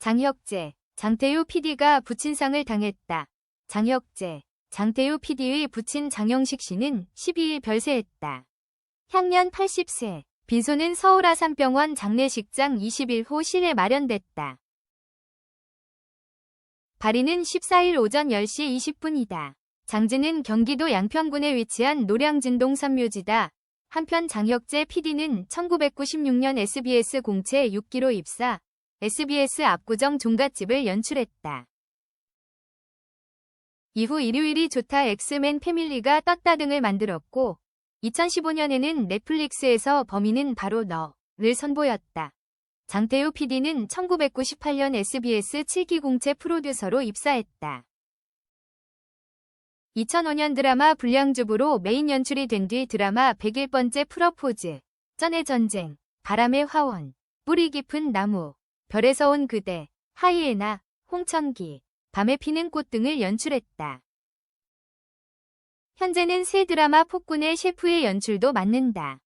장혁재, 장태우 PD가 부친상을 당했다. 장혁재, 장태우 PD의 부친 장영식 씨는 12일 별세했다. 향년 80세, 빈소는 서울 아산병원 장례식장 21호 실에 마련됐다. 발인은 14일 오전 10시 20분이다. 장지는 경기도 양평군에 위치한 노량진동 삼묘지다. 한편 장혁재 PD는 1996년 SBS 공채 6기로 입사, SBS 압구정 종갓집을 연출했다. 이후 일요일이 좋다 엑스맨 패밀리가 떴다 등을 만들었고 2015년에는 넷플릭스에서 범인은 바로 너를 선보였다. 장태우 PD는 1998년 SBS 7기 공채 프로듀서로 입사했다. 2005년 드라마 불량주부로 메인 연출이 된 뒤 드라마 101번째 프러포즈, 전의 전쟁, 바람의 화원, 뿌리 깊은 나무, 별에서 온 그대, 하이에나, 홍천기, 밤에 피는 꽃 등을 연출했다. 현재는 새 드라마 폭군의 셰프의 연출도 맡는다.